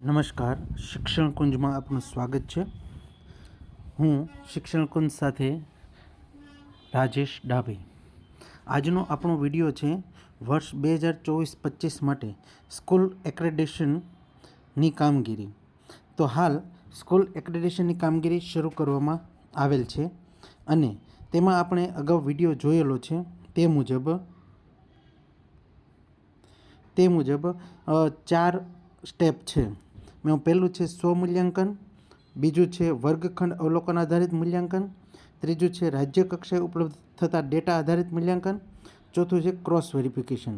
નમસ્કાર. શિક્ષણ કુંજમાં આપનું સ્વાગત છે. હું શિક્ષણ કુંજ સાથે રાજેશ ડાભી. આજનો આપણો વીડિયો છે વર્ષ બે હજાર ચોવીસ પચીસ માટે સ્કૂલ એક્રેડિશનની કામગીરી. તો હાલ સ્કૂલ એક્રેડિશનની કામગીરી શરૂ કરવામાં આવેલ છે અને તેમાં આપણે અગાઉ વીડિયો જોયેલો છે તે મુજબ તે મુજબ ચાર સ્ટેપ છે. મેં પહેલું છે સ્વ મૂલ્યાંકન, બીજું છે વર્ગખંડ અવલોકન આધારિત મૂલ્યાંકન, ત્રીજું છે રાજ્ય કક્ષાએ ઉપલબ્ધ થતા ડેટા આધારિત મૂલ્યાંકન, ચોથું છે ક્રોસ વેરિફિકેશન.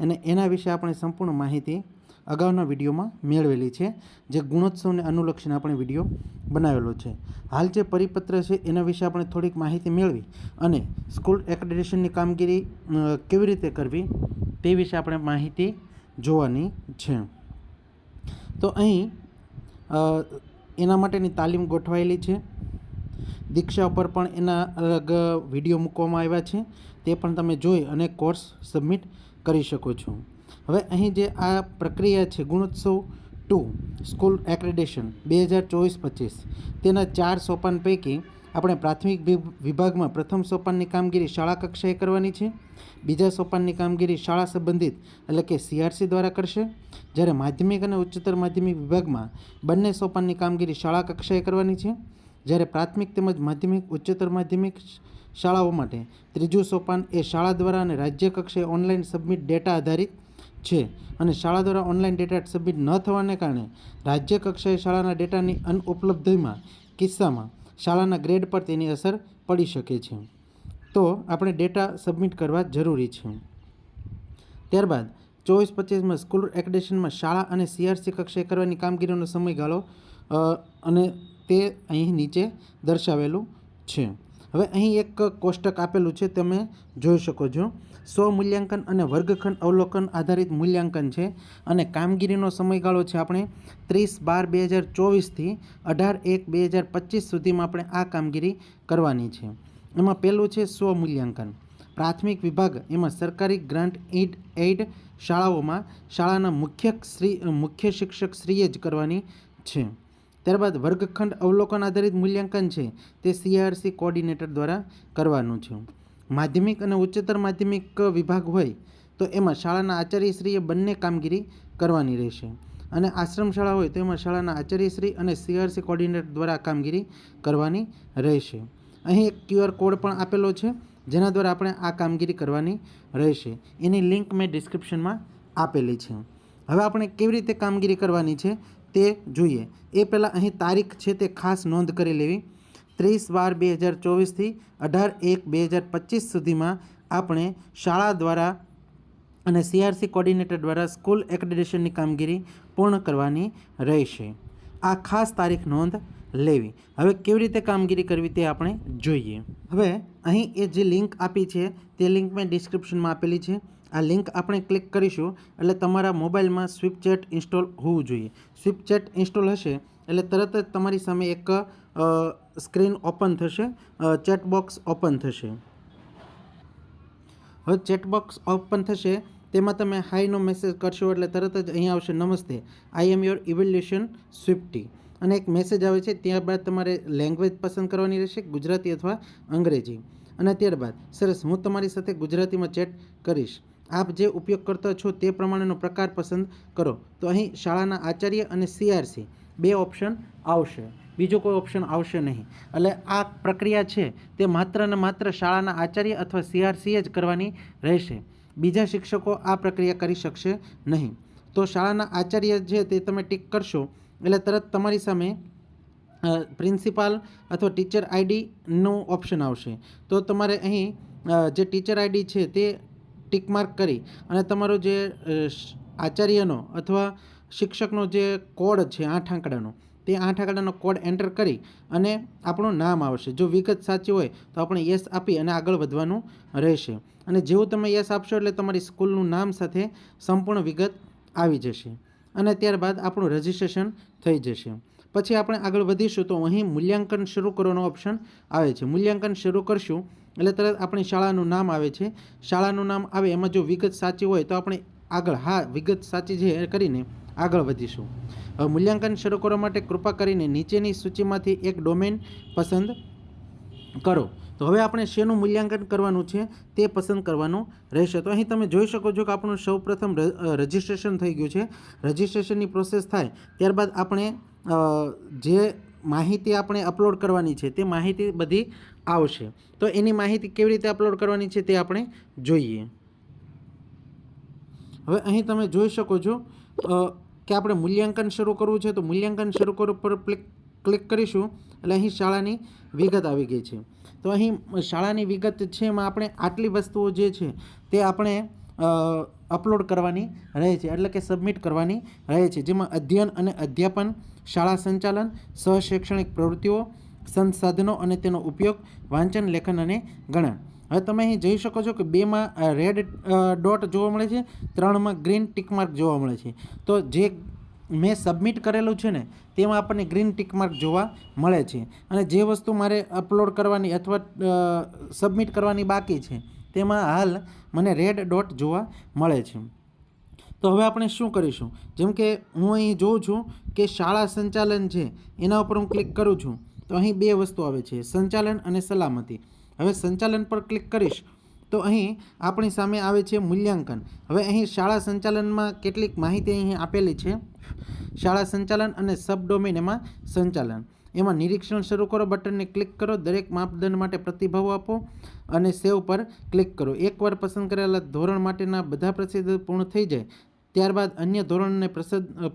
અને એના વિશે આપણે સંપૂર્ણ માહિતી અગાઉના વિડીયોમાં મેળવેલી છે, જે ગુણોત્સવને અનુલક્ષીને આપણે વીડિયો બનાવેલો છે. હાલ જે પરિપત્ર છે એના વિશે આપણે થોડીક માહિતી મેળવી અને સ્કૂલ એક્રેડિશનની કામગીરી કેવી રીતે કરવી તે વિશે આપણે માહિતી જોવાની છે. તો અહીં એના માટેની તાલીમ ગોઠવાયેલી છે. દીક્ષા ઉપર પણ એના અલગ વીડિયો મૂકવામાં આવ્યા છે. તે પણ તમે જોઈ અને કોર્સ સબમિટ કરી શકો છો. હવે અહીં જે આ પ્રક્રિયા છે, ગુણોત્સવ ટુ, સ્કૂલ એક્રેડેશન, બે હજાર ચોવીસ પચીસ. તેના ચાર સોપાન પૈકી આપણે પ્રાથમિક વિભાગમાં પ્રથમ સોપાનની કામગીરી શાળા કક્ષાએ કરવાની છે. બીજા સોપાનની કામગીરી શાળા સંબંધિત, એટલે કે સીઆરસી દ્વારા કરશે. જ્યારે માધ્યમિક અને ઉચ્ચતર માધ્યમિક વિભાગમાં બંને સોપાનની કામગીરી શાળા કક્ષાએ કરવાની છે. જ્યારે પ્રાથમિક તેમજ માધ્યમિક, ઉચ્ચતર માધ્યમિક શાળાઓ માટે ત્રીજું સોપાન એ શાળા દ્વારા અને રાજ્ય કક્ષાએ ઓનલાઈન સબમિટ ડેટા આધારિત છે. અને શાળા દ્વારા ઓનલાઈન ડેટા સબમિટ ન થવાને કારણે રાજ્ય કક્ષાએ શાળાના ડેટાની અનઉપલબ્ધિમાં કિસ્સામાં શાળાના ગ્રેડ પર તેની અસર પડી શકે છે. તો આપણે ડેટા સબમિટ કરવા જરૂરી છે. ત્યારબાદ, ચોવીસ પચીસમાં સ્કૂલ એક્રેડિશનમાં શાળા અને સીઆરસી કક્ષાએ કરવાની કામગીરીનો સમયગાળો અને તે અહીં નીચે દર્શાવેલું છે. હવે અહીં એક કોષ્ટક આપેલું છે, તમે જોઈ શકો છો. સ્વ મૂલ્યાંકન અને વર્ગખંડ અવલોકન આધારિત મૂલ્યાંકન છે અને કામગીરીનો સમયગાળો છે આપણે ત્રીસ બાર બે હજાર ચોવીસથી અઢાર એક બે હજાર પચીસ સુધીમાં આપણે આ કામગીરી કરવાની છે. એમાં પહેલું છે સ્વ મૂલ્યાંકન. પ્રાથમિક વિભાગ એમાં સરકારી ગ્રાન્ટ એડ એડ શાળાઓમાં શાળાના મુખ્ય શ્રી, મુખ્ય શિક્ષક શ્રીએ જ કરવાની છે. ત્યારબાદ વર્ગખંડ અવલોકન આધારિત મૂલ્યાંકન છે. તે સીઆરસી કોઓર્ડિનેટર દ્વારા કરવાનું છે. માધ્યમિક અને ઉચ્ચતર માધ્યમિક વિભાગ હોય તો એમાં શાળાના આચાર્યશ્રીએ બંને કામગીરી કરવાની રહેશે. અને આશ્રમ શાળા હોય તો એમાં શાળાના આચાર્યશ્રી અને સીઆરસી કોઓર્ડિનેટર દ્વારા કામગીરી કરવાની રહેશે. અહીં એક ક્યુઆર કોડ પણ આપેલો છે, જેના દ્વારા આપણે આ કામગીરી કરવાની રહેશે. એની લિંક મેં ડિસ્ક્રિપ્શનમાં આપેલી છે. હવે આપણે કેવી રીતે કામગીરી કરવાની છે તે જોઈએ. એ પહેલાં અહીં તારીખ છે તે ખાસ નોંધ કરી લેવી. ત્રીસ બાર બે હજાર ચોવીસથી અઢાર એક બે હજાર પચીસ સુધીમાં આપણે શાળા દ્વારા અને સીઆરસી કોર્ડિનેટર દ્વારા સ્કૂલ એક્રેડિશનની કામગીરી પૂર્ણ કરવાની રહેશે. આ ખાસ તારીખ નોંધ લેવી. હવે કેવી રીતે કામગીરી કરવી તે આપણે જોઈએ. હવે અહીં એ જે લિંક આપી છે તે લિંક મેં ડિસ્ક્રિપ્શનમાં આપેલી છે. આ લિંક આપણે ક્લિક કરીશું એટલે તમારા મોબાઈલમાં સ્વિપચેટ ઇન્સ્ટોલ હોવું જોઈએ. સ્વિપચેટ ઇન્સ્ટોલ હશે એટલે તરત જ તમારી સામે એક સ્ક્રીન ઓપન થશે. ચેટ બોક્સ ઓપન થશે. હવે ચેટબોક્સ ઓપન થશે તેમાં તમે હાઈનો મેસેજ કરશો એટલે તરત જ અહીં આવશે નમસ્તે આઈ એમ યોર ઇવેલ્યુશન સ્વિફ્ટી અને એક મેસેજ આવે છે, ત્યારબાદ તમારે લેંગ્વેજ પસંદ કરવાની રહેશે, ગુજરાતી અથવા અંગ્રેજી. અને ત્યારબાદ, સરસ, હું તમારી સાથે ગુજરાતીમાં ચેટ કરીશ. આપ જે ઉપયોગ કરતા છો તે પ્રમાણેનો પ્રકાર પસંદ કરો. તો અહીં શાળાના આચાર્ય અને સીઆરસી બે ઓપ્શન આવશે. બીજો કોઈ ઓપ્શન આવશે નહીં. એટલે આ પ્રક્રિયા છે તે માત્ર ને માત્ર શાળાના આચાર્ય અથવા સીઆરસીએ જ કરવાની રહેશે. બીજા શિક્ષકો આ પ્રક્રિયા કરી શકશે નહીં. તો શાળાના આચાર્ય છે તે તમે ટીક કરશો, એટલે તરત તમારી સામે પ્રિન્સિપાલ અથવા ટીચર આઈડીનું ઓપ્શન આવશે. તો તમારે અહીં જે ટીચર આઈડી છે તે ટીક માર્ક કરી અને તમારો જે આચાર્યનો અથવા શિક્ષકનો જે કોડ છે આઠ આંકડાનો, તે આઠ આંકડાનો કોડ એન્ટર કરી અને આપણું નામ આવશે. જો વિગત સાચી હોય તો આપણે યસ આપી અને આગળ વધવાનું રહેશે. અને જેવું તમે યસ આપશો એટલે તમારી સ્કૂલનું નામ સાથે સંપૂર્ણ વિગત આવી જશે. અને ત્યારબાદ આપણું રજિસ્ટ્રેશન થઈ જશે. પછી આપણે આગળ વધીશું તો અહીં મૂલ્યાંકન શરૂ કરવાનો ઓપ્શન આવે છે. મૂલ્યાંકન શરૂ કરશું એટલે તરત આપણી શાળાનું નામ આવે છે. શાળાનું નામ આવે, એમાં જો વિગત સાચી હોય તો આપણે આગળ, હા, વિગત સાચી છે કરીને આગળ વધીશું. હવે મૂલ્યાંકન શરૂ કરવા માટે કૃપા કરીને નીચેની સૂચિમાંથી એક ડોમેન પસંદ કરો. તો હવે આપણે શેનું મૂલ્યાંકન કરવાનું છે તે પસંદ કરવાનું રહેશે. તો અહીં તમે જોઈ શકો છો કે આપણું સૌપ્રથમ રજિસ્ટ્રેશન થઈ ગયું છે. રજિસ્ટ્રેશનની પ્રોસેસ થાય, ત્યારબાદ આપણે જે માહિતી આપણે અપલોડ કરવાની છે તે માહિતી બધી આવશે. તો એની માહિતી કેવી રીતે અપલોડ કરવાની છે તે આપણે જોઈએ. હવે અહીં તમે જોઈ શકો છો કે આપણે મૂલ્યાંકન શરૂ કરવું છે. તો મૂલ્યાંકન શરૂ કરવા પર ક્લિક કરીશું. એટલે અહીં શાળાની વિગત આવી ગઈ છે. તો અહીં શાળાની વિગત છે એમાં આપણે આટલી વસ્તુઓ જે છે તે આપણે અપલોડ કરવાની રહે છે. એટલે કે સબમિટ કરવાની રહે છે. જેમાં અધ્યયન અને અધ્યાપન, શાળા સંચાલન, સહશૈક્ષણિક પ્રવૃત્તિઓ સંસાધનો અને તેનો ઉપયોગ વાંચન, લેખન અને ગણન. હવે તમે અહીં જોઈ શકો છો કે બેમાં રેડ ડોટ જોવા મળે છે ત્રણમાં ગ્રીન ટિક માર્ક જોવા મળે છે. તો જે મેં સબમિટ કરેલું છે ને, તેમાં આપણને ગ્રીન ટિક માર્ક જોવા મળે છે. અને જે વસ્તુ મારે અપલોડ કરવાની અથવા સબમિટ કરવાની બાકી છે, તેમાં હાલ મને રેડ ડોટ જોવા મળે છે. તો હવે આપણે શું કરીશું? જેમ કે હું અહીં જોઉં છું કે શાળા સંચાલન છે, એના ઉપર હું ક્લિક કરું છું. તો અહીં બે વસ્તુ આવે છે, સંચાલન અને સલામતી. હવે સંચાલન પર ક્લિક કરીશ તો અહીં આપણી સામે આવે છે મૂલ્યાંકન. હવે અહીં શાળા સંચાલનમાં કેટલીક માહિતી અહીં આપેલી છે. શાળા સંચાલન અને સબ ડોમેન એમાં સંચાલન. એમાં નિરીક્ષણ શરૂ કરો, બટનને ક્લિક કરો, દરેક માપદંડ માટે પ્રતિભાવ આપો અને સેવ પર ક્લિક કરો. એકવાર પસંદ કરેલા ધોરણ માટેના બધા પ્રસિદ્ધ પૂર્ણ થઈ જાય, ત્યારબાદ અન્ય ધોરણને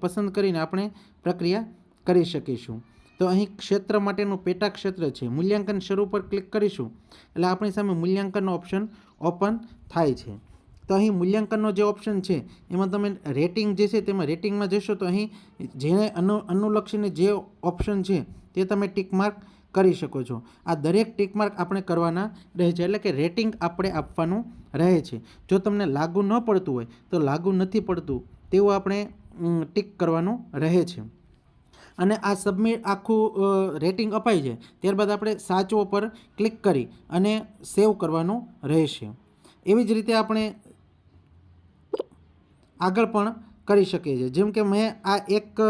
પસંદ કરીને આપણે પ્રક્રિયા કરી શકીશું. તો અહીં ક્ષેત્ર માટેનું પેટા ક્ષેત્ર છે. મૂલ્યાંકન શરૂ પર ક્લિક કરીશું. એટલે આપણી સામે મૂલ્યાંકનનો ઓપ્શન ઓપન થાય છે. તો અહીં મૂલ્યાંકનનો જે ઓપ્શન છે, એમાં તમે રેટિંગ જે છે તેમાં રેટિંગમાં જશો તો અહીં જેને અનુ, અનુલક્ષીને જે ઓપ્શન છે તે તમે ટીકમાર્ક કરી શકો છો. આ દરેક ટીકમાર્ક આપણે કરવાના રહે છે. એટલે કે રેટિંગ આપણે આપવાનું રહે છે. જો તમને લાગુ ન પડતું હોય, તો લાગુ નથી પડતું, તેવું આપણે ટીક કરવાનું રહે છે. અને આ સબમિટ આખું રેટિંગ અપાય છે. ત્યારબાદ આપણે સાચવો પર ક્લિક કરી અને સેવ કરવાનું રહેશે. એવી જ રીતે આપણે આગળ પણ કરી શકીએ છીએ. જેમ કે મેં આ એક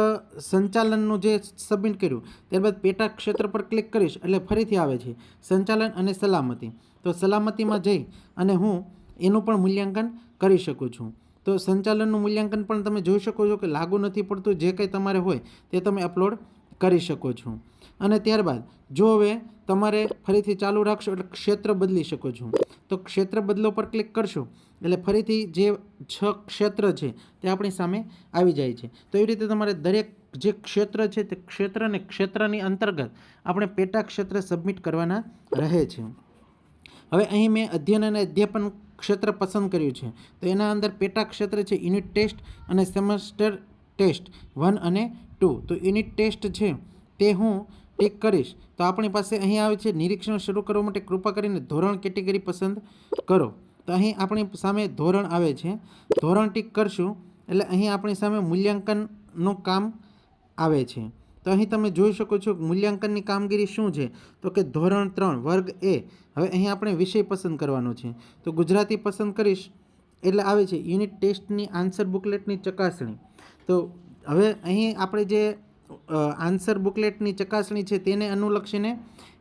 સંચાલનનું જે સબમિટ કર્યું, ત્યારબાદ પેટા ક્ષેત્ર પર ક્લિક કરીશ એટલે ફરીથી આવે છે. સંચાલન અને સલામતી. તો સલામતીમાં જઈ અને હું એનું પણ મૂલ્યાંકન કરી શકું છું. તો સંચાલનનું મૂલ્યાંકન પણ તમે જોઈ શકો છો કે લાગુ નથી પડતું જે કંઈ તમારે હોય તે તમે અપલોડ કરી શકો છો. અને ત્યારબાદ, જો હવે તમારે ફરીથી ચાલુ રાખશો એટલે ક્ષેત્ર બદલી શકો છો. તો ક્ષેત્ર બદલો પર ક્લિક કરશો એટલે ફરીથી જે છ ક્ષેત્ર છે તે આપણી સામે આવી જાય છે. તો એવી રીતે તમારે દરેક જે ક્ષેત્ર છે તે ક્ષેત્ર અને ક્ષેત્રની અંતર્ગત આપણે પેટા ક્ષેત્ર સબમિટ કરવાના રહે છે. હવે અહીં મેં અધ્યયન અને અધ્યાપન ક્ષેત્ર પસંદ કર્યું છે. તો એના અંદર પેટા ક્ષેત્ર છે યુનિટ ટેસ્ટ અને સેમેસ્ટર ટેસ્ટ વન અને ટુ. તો યુનિટ ટેસ્ટ છે તે હું ટેક કરીશ. તો આપણી પાસે અહીં આવે છે નિરીક્ષણ શરૂ કરવા માટે કૃપા કરીને ધોરણ કેટેગરી પસંદ કરો. તો અહીં આપણી સામે ધોરણ આવે છે. ધોરણ ટીક કરશું એટલે અહીં આપણી સામે મૂલ્યાંકનનું કામ આવે છે. તો અહીં તમે જોઈ શકો છો મૂલ્યાંકનની કામગીરી શું છે? તો કે ધોરણ ત્રણ, વર્ગ એ. હવે અહીં આપણે વિષય પસંદ કરવાનો છે. તો ગુજરાતી પસંદ કરીશ. એટલે આવે છે, યુનિટ ટેસ્ટની આન્સર બુકલેટની ચકાસણી. તો હવે અહીં આપણે જે આન્સર બુકલેટની ચકાસણી છે તેને અનુલક્ષીને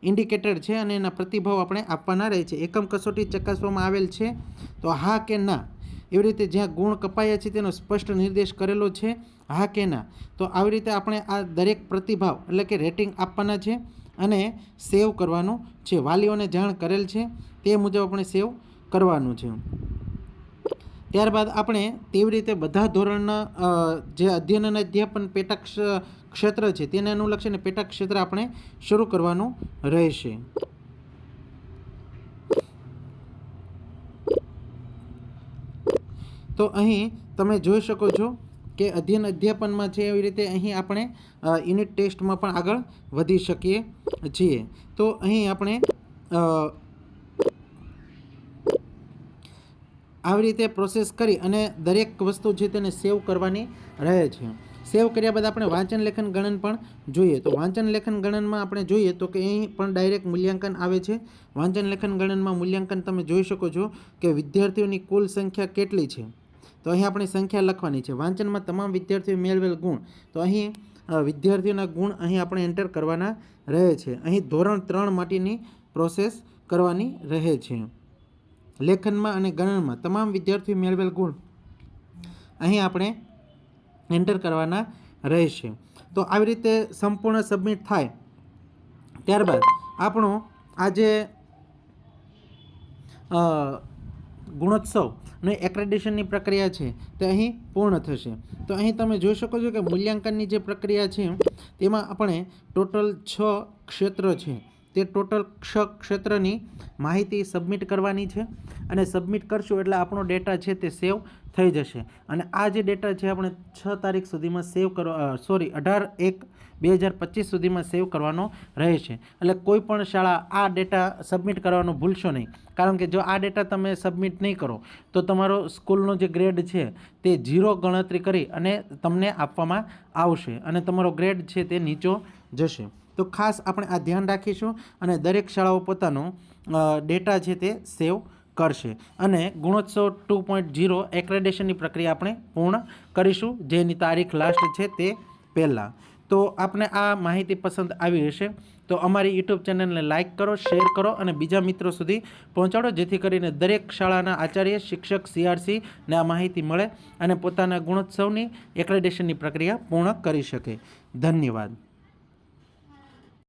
ઇન્ડિકેટર છે અને એના પ્રતિભાવ આપણે આપવાના રહે છે. એકમ કસોટી ચકાસવામાં આવેલ છે. તો હા કે ના? એવી રીતે જ્યાં ગુણ કપાયા છે તેનો સ્પષ્ટ નિર્દેશ કરેલો છે. હા કે ના? તો આવી રીતે આપણે આ દરેક પ્રતિભાવ એટલે કે રેટિંગ આપવાના છે અને સેવ કરવાનું છે. વાલીઓને જાણ કરેલ છે, તે મુજબ આપણે સેવ કરવાનું છે. ત્યારબાદ આપણે તેવી રીતે બધા ધોરણના જે અધ્યયન અને અધ્યાપન પેટા ક્ષેત્ર છે, તેને અનુલક્ષીને પેટા ક્ષેત્ર આપણે શરૂ કરવાનું રહેશે. તો અહીં તમે જોઈ શકો છો કે અધ્યયન અધ્યાપનમાં છે એવી રીતે અહીં આપણે યુનિટ ટેસ્ટમાં પણ આગળ વધી શકીએ છીએ. તો અહીં આપણે આવી રીતે પ્રોસેસ કરી અને દરેક વસ્તુ છે તેને સેવ કરવાની રહે છે. સેવ કર્યા બાદ આપણે વાંચન લેખન ગણન પણ જોઈએ. તો વાંચન લેખન ગણનમાં આપણે જોઈએ તો કે અહીં પણ ડાયરેક્ટ મૂલ્યાંકન આવે છે. વાંચન લેખન ગણનમાં મૂલ્યાંકન તમે જોઈ શકો છો કે વિદ્યાર્થીઓની કુલ સંખ્યા કેટલી છે. તો અહીં આપણી સંખ્યા લખવાની છે. વાંચનમાં તમામ વિદ્યાર્થીઓ મેળવેલ ગુણ. તો અહીં વિદ્યાર્થીઓના ગુણ અહીં આપણે એન્ટર કરવાના રહે છે. અહીં ધોરણ ત્રણ માટેની પ્રોસેસ કરવાની રહે છે. લેખનમાં અને ગણનમાં તમામ વિદ્યાર્થીઓ મેળવેલ ગુણ અહીં આપણે એન્ટર કરવાના રહેશે. તો આવી રીતે સંપૂર્ણ સબમિટ થાય ત્યારબાદ આપણો આજે અ, ગુણોત્સવની એક્રેડિશનની પ્રક્રિયા છે તે અહીં પૂર્ણ થશે. તો અહીં તમે જોઈ શકો છો કે મૂલ્યાંકનની જે પ્રક્રિયા છે, તેમાં આપણે ટોટલ છ ક્ષેત્ર છે. તે ટોટલ છ ક્ષેત્રની માહિતી સબમિટ કરવાની છે. અને સબમિટ કરશું એટલે આપણો ડેટા છે તે સેવ થઈ જશે. અને આ જે ડેટા છે આપણે છ તારીખ સુધીમાં સેવ કરવા સોરી અઢાર એક બે હજાર પચીસ સુધીમાં સેવ કરવાનો રહેશે. એટલે કોઈ પણ શાળા આ ડેટા સબમિટ કરવાનું ભૂલશો નહીં. કારણ કે જો આ ડેટા તમે સબમિટ નહીં કરો, તો તમારો સ્કૂલનો જે ગ્રેડ છે તે ઝીરો ગણતરી કરી અને તમને આપવામાં આવશે અને તમારો ગ્રેડ છે તે નીચો જશે. તો ખાસ આપણે આ ધ્યાન રાખીશું અને દરેક શાળાઓ પોતાનો ડેટા છે તે સેવ કરશે. અને ગુણોત્સવ ટુ પોઈન્ટ ઝીરો એક્રેડેશનની પ્રક્રિયા આપણે પૂર્ણ કરીશું, જેની તારીખ લાસ્ટ છે તે પહેલાં. તો આપને આ માહિતી પસંદ આવી હશે, તો અમારી યુટ્યુબ ચેનલને લાઇક કરો, શેર કરો અને બીજા મિત્રો સુધી પહોંચાડો, જેથી કરીને દરેક શાળાના આચાર્ય, શિક્ષક સીઆરસીને આ માહિતી મળે અને પોતાના ગુણોત્સવની એક્રેડેશનની પ્રક્રિયા પૂર્ણ કરી શકે. ધન્યવાદ.